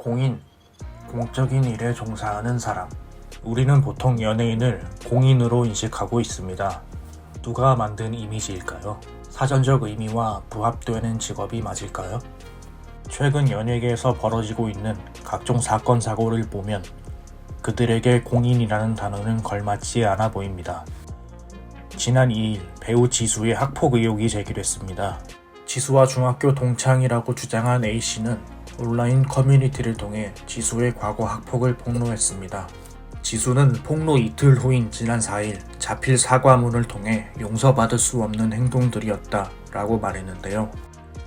공인, 공적인 일에 종사하는 사람. 우리는 보통 연예인을 공인으로 인식하고 있습니다. 누가 만든 이미지일까요? 사전적 의미와 부합되는 직업이 맞을까요? 최근 연예계에서 벌어지고 있는 각종 사건 사고를 보면 그들에게 공인이라는 단어는 걸맞지 않아 보입니다. 지난 2일 배우 지수의 학폭 의혹이 제기됐습니다. 지수와 중학교 동창이라고 주장한 A씨는 온라인 커뮤니티를 통해 지수의 과거 학폭을 폭로했습니다. 지수는 폭로 이틀 후인 지난 4일 자필 사과문을 통해 용서받을 수 없는 행동들이었다 라고 말했는데요.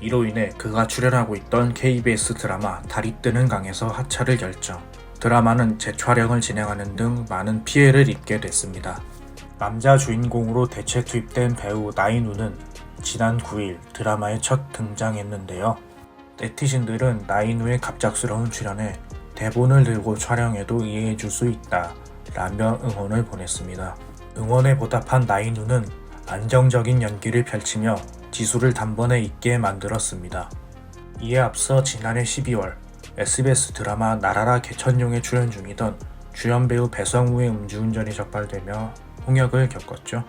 이로 인해 그가 출연하고 있던 KBS 드라마 달이 뜨는 강에서 하차를 결정. 드라마는 재촬영을 진행하는 등 많은 피해를 입게 됐습니다. 남자 주인공으로 대체 투입된 배우 나인우는 지난 9일 드라마에 첫 등장했는데요. 네티즌들은 나인우의 갑작스러운 출연에 대본을 들고 촬영해도 이해해 줄 수 있다 라며 응원을 보냈습니다. 응원에 보답한 나인우는 안정적인 연기를 펼치며 지수를 단번에 잊게 만들었습니다. 이에 앞서 지난해 12월 SBS 드라마 나라라 개천용에 출연 중이던 주연 배우 배성우의 음주운전이 적발되며 홍역을 겪었죠.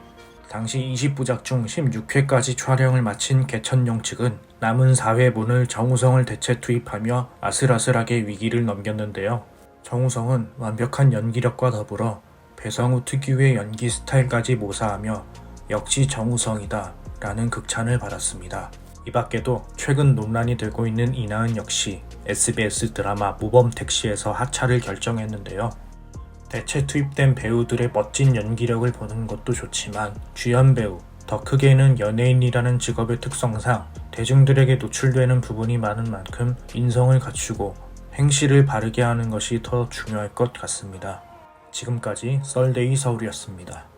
당시 20부작 중 16회까지 촬영을 마친 개천용 측은 남은 4회분을 정우성을 대체 투입하며 아슬아슬하게 위기를 넘겼는데요. 정우성은 완벽한 연기력과 더불어 배성우 특유의 연기 스타일까지 모사하며 역시 정우성이다 라는 극찬을 받았습니다. 이 밖에도 최근 논란이 되고 있는 이나은 역시 SBS 드라마 모범택시에서 하차를 결정했는데요. 대체 투입된 배우들의 멋진 연기력을 보는 것도 좋지만 주연 배우, 더 크게는 연예인이라는 직업의 특성상 대중들에게 노출되는 부분이 많은 만큼 인성을 갖추고 행실을 바르게 하는 것이 더 중요할 것 같습니다. 지금까지 썰데이 서울이었습니다.